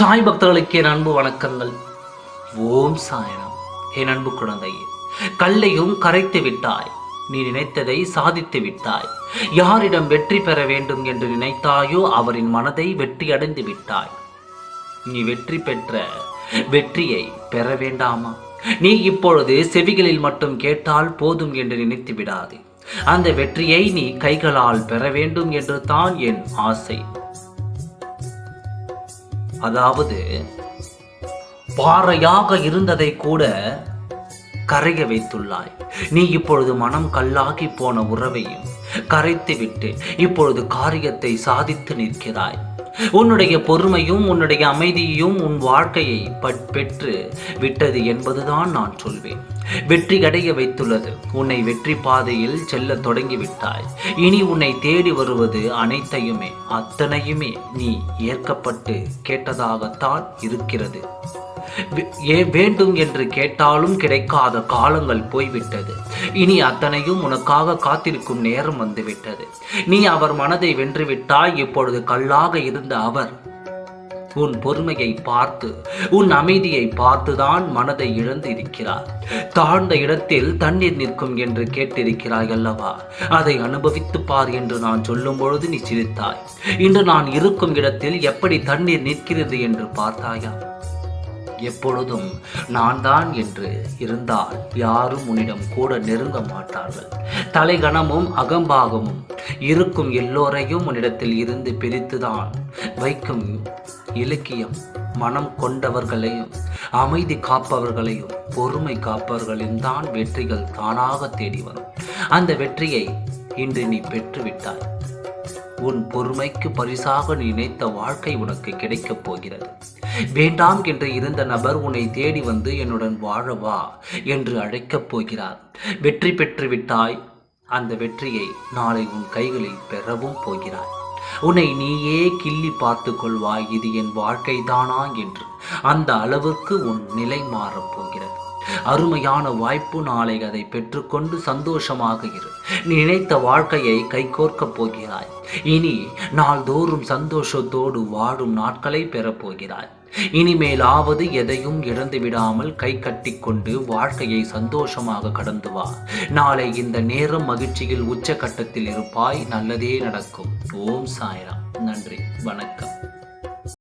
சாய் பக்தர்களுக்கு என் அன்பு வணக்கங்கள். ஓம் சாயனம். என் அன்பு குழந்தையே கல்லையும் கரைத்து விட்டாய். நீ நினைத்ததை சாதித்து விட்டாய். யாரிடம் வெற்றி பெற வேண்டும் என்று நினைத்தாயோ அவரின் மனதை வெற்றி அடைந்து விட்டாய். நீ வெற்றி பெற்ற வெற்றியை பெற வேண்டாமா? நீ இப்பொழுது செவிகளில் மட்டும் கேட்டால் போதும் என்று நினைத்து விடாதே. அந்த வெற்றியை நீ கைகளால் பெற வேண்டும் என்று தான் என் ஆசை. அதாவது பாறையாக இருந்ததை கூட கரைய வைத்துள்ளாய். நீ இப்பொழுது மனம் கல்லாகி போன உறவையும் கரைத்து விட்டு இப்பொழுது காரியத்தை சாதித்து நிற்கிறாய். உன்னுடைய பொறுமையும் உன்னுடைய அமைதியையும் உன் வாழ்க்கையை பட் பெற்று விட்டது என்பதுதான் நான் சொல்வேன். வெற்றி அடைய வைத்துள்ளது. உன்னை வெற்றி பாதையில் செல்ல தொடங்கிவிட்டாய். இனி உன்னை தேடி வருவது அனைத்தையுமே அத்தனையுமே நீ ஏற்கப்பட்டு கேட்டதாகத்தான் இருக்கிறது. ஏ வேண்டும் என்று கேட்டாலும் கிடைக்காத காலங்கள் போய்விட்டது. இனி அத்தனையும் உனக்காக காத்திருக்கும் நேரம் வந்துவிட்டது. நீ அவர் மனதை வென்றுவிட்டாய் இப்பொழுது கல்லாக இருந்த அவர் உன் பொறுமையை பார்த்து உன் அமைதியை பார்த்துதான் மனதை இழந்து இருக்கிறார் தாழ்ந்த இடத்தில் தண்ணீர் நிற்கும் என்று கேட்டிருக்கிறாய் அல்லவா? அதை அனுபவித்து பார் என்று நான் சொல்லும் பொழுது நீ சிரித்தாய். இன்று நான் இருக்கும் இடத்தில் எப்படி தண்ணீர் நிற்கிறது என்று பார்த்தாயா? எப்பொழுதும் நான் தான் என்று இருந்தால் யாரும் உன்னிடம் கூட நெருங்க மாட்டார்கள். தலைகணமும் அகம்பாகமும் இருக்கும் எல்லோரையும் உன்னிடத்தில் இருந்து பிரித்துதான் வைக்கும் இலக்கியம். மனம் கொண்டவர்களையும் அமைதி காப்பவர்களையும் பொறுமை காப்பவர்களையும் தான் வெற்றிகள் தானாக தேடி வரும். அந்த வெற்றியை இன்று நீ பெற்றுவிட்டாய். உன் பொறுமைக்கு பரிசாக நீ நினைத்த வாழ்க்கை உனக்கு கிடைக்கப் போகிறது. வேண்டாம் என்று இருந்த நபர் உன்னை தேடி வந்து என்னுடன் வாழவா என்று அழைக்கப் போகிறார். வெற்றி பெற்று விட்டாய். அந்த வெற்றியை நாளை உன் கைகளில் பெறவும் போகிறாய். உன்னை நீயே கிள்ளி பார்த்து கொள்வாய். இது என் வாழ்க்கை தானா என்று. அந்த அளவுக்கு உன் நிலை மாறப் போகிறது. அருமையான வாய்ப்பு நாளை அதை பெற்றுக்கொண்டு சந்தோஷமாக இரு. நீ நினைத்த வாழ்க்கையை கைகோர்க்கப் போகிறாய். இனி நாள்தோறும் சந்தோஷத்தோடு வாழும் நாட்களை பெறப் போகிறாய் இனிமேலாவது எதையும் இழந்து விடாமல் கை கட்டிக்கொண்டு வாழ்க்கையை சந்தோஷமாக கடந்து வா. நாளை இந்த நேரம் மகிழ்ச்சியில் உச்சகட்டத்தில் இருப்பாய். நல்லதே நடக்கும். ஓம் சாய்ராம். நன்றி. வணக்கம்.